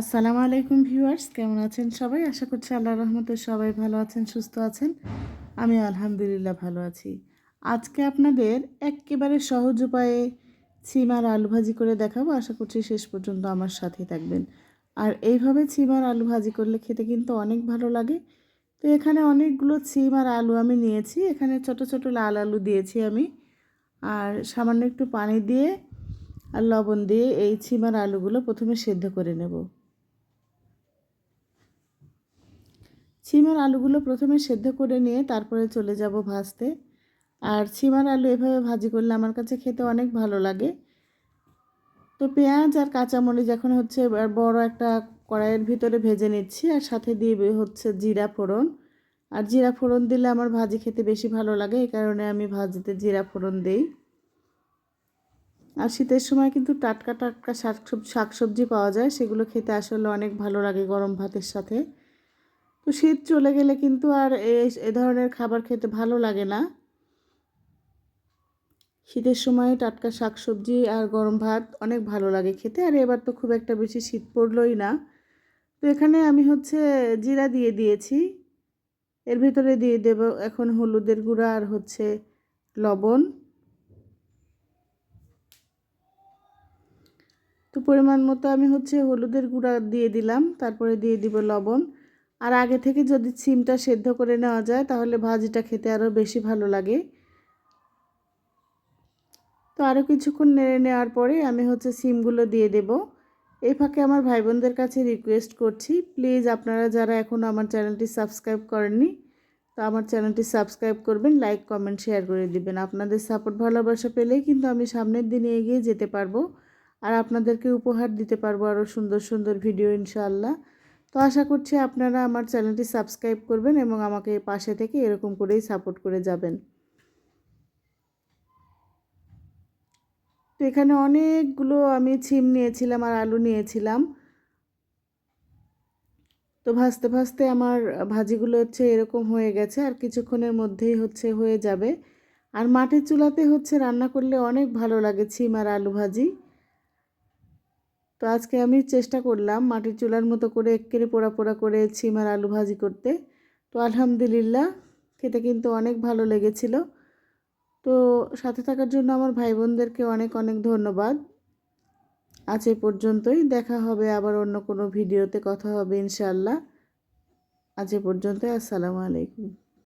আসসালামু আলাইকুম ভিউয়ার্স, কেমন আছেন সবাই? আশা করছি আল্লাহ রহমতে সবাই ভালো আছেন, সুস্থ আছেন। আমি আলহামদুলিল্লাহ ভালো আছি। আজকে আপনাদের একেবারে সহজ উপায়ে ছিম আর আলু ভাজি করে দেখাবো। আশা করছি শেষ পর্যন্ত আমার সাথে থাকবেন। আর এইভাবে ছিম আর আলু ভাজি করলে খেতে কিন্তু অনেক ভালো লাগে। তো এখানে অনেকগুলো ছিম আর আলু আমি নিয়েছি। এখানে ছোট ছোট লাল আলু দিয়েছি আমি। আর সামান্য একটু পানি দিয়ে আর লবণ দিয়ে এই ছিম আর আলুগুলো প্রথমে সেদ্ধ করে নেব। ছিমার আলুগুলো প্রথমে সেদ্ধ করে নিয়ে তারপরে চলে যাব ভাজতে। আর ছিমার আলু এভাবে ভাজি করলে আমার কাছে খেতে অনেক ভালো লাগে। তো পেঁয়াজ আর কাঁচামরিচ এখন হচ্ছে বড় একটা কড়াইয়ের ভিতরে ভেজে নিচ্ছি আর সাথে দিয়ে হচ্ছে জিরা ফোড়ন। আর জিরা ফোড়ন দিলে আমার ভাজি খেতে বেশি ভালো লাগে, এই কারণে আমি ভাজিতে জিরা ফোড়ন দিই। আর শীতের সময় কিন্তু টাটকা টাটকা শাক শাকসবজি পাওয়া যায়, সেগুলো খেতে আসলে অনেক ভালো লাগে গরম ভাতের সাথে। তো শীত চলে গেলে কিন্তু আর এ ধরনের খাবার খেতে ভালো লাগে না। শীতের সময় টাটকা শাকসবজি আর গরম ভাত অনেক ভালো লাগে খেতে, আর এবার তো খুব একটা বেশি শীত পড়লই না। তো এখানে আমি হচ্ছে জিরা দিয়ে দিয়েছি, এর ভিতরে দিয়ে দেব এখন হলুদের গুঁড়া আর হচ্ছে লবণ। তো পরিমাণ মতো আমি হচ্ছে হলুদের গুঁড়া দিয়ে দিলাম, তারপরে দিয়ে দিব লবণ। আর আগে থেকে যদি সিমটা সেদ্ধ করে নেওয়া যায়, তাহলে ভাজিটা খেতে আরও বেশি ভালো লাগে। তো আরও কিছুক্ষণ নেড়ে নেওয়ার পরে আমি হচ্ছে সিমগুলো দিয়ে দেব। এই ফাঁকে আমার ভাই বোনদের কাছে রিকোয়েস্ট করছি প্লিজ আপনারা যারা এখনও আমার চ্যানেলটি সাবস্ক্রাইব করেননি, তো আমার চ্যানেলটি সাবস্ক্রাইব করবেন লাইক কমেন্ট শেয়ার করে দিবেন। আপনাদের সাপোর্ট ভালোবাসা পেলেই কিন্তু আমি সামনের দিনে এগিয়ে যেতে পারব, আর আপনাদেরকে উপহার দিতে পারব আরও সুন্দর সুন্দর ভিডিও ইনশাআল্লাহ। তো আশা করছি আপনারা আমার চ্যানেলটি সাবস্ক্রাইব করবেন এবং আমাকে পাশে থেকে এরকম করেই সাপোর্ট করে যাবেন। তো এখানে অনেকগুলো আমি ছিম নিয়েছিলাম আর আলু নিয়েছিলাম। তো ভাজতে ভাজতে আমার ভাজিগুলো হচ্ছে এরকম হয়ে গেছে আর কিছুক্ষণের মধ্যেই হচ্ছে হয়ে যাবে। আর মাটির চুলাতে হচ্ছে রান্না করলে অনেক ভালো লাগে ছিম আর আলু ভাজি। তো আজকে আমি চেষ্টা করলাম মাটির চুলার মতো করে একেরে পোড়া পোড়া করে ছিমার আলু ভাজি করতে। তো আলহামদুলিল্লাহ, খেতে কিন্তু অনেক ভালো লেগেছিল। তো সাথে থাকার জন্য আমার ভাই বোনদেরকে অনেক অনেক ধন্যবাদ। আজ এ পর্যন্তই, দেখা হবে আবার অন্য কোনো ভিডিওতে, কথা হবে ইনশাল্লাহ আজ এ পর্যন্তই, আসসালামু আলাইকুম।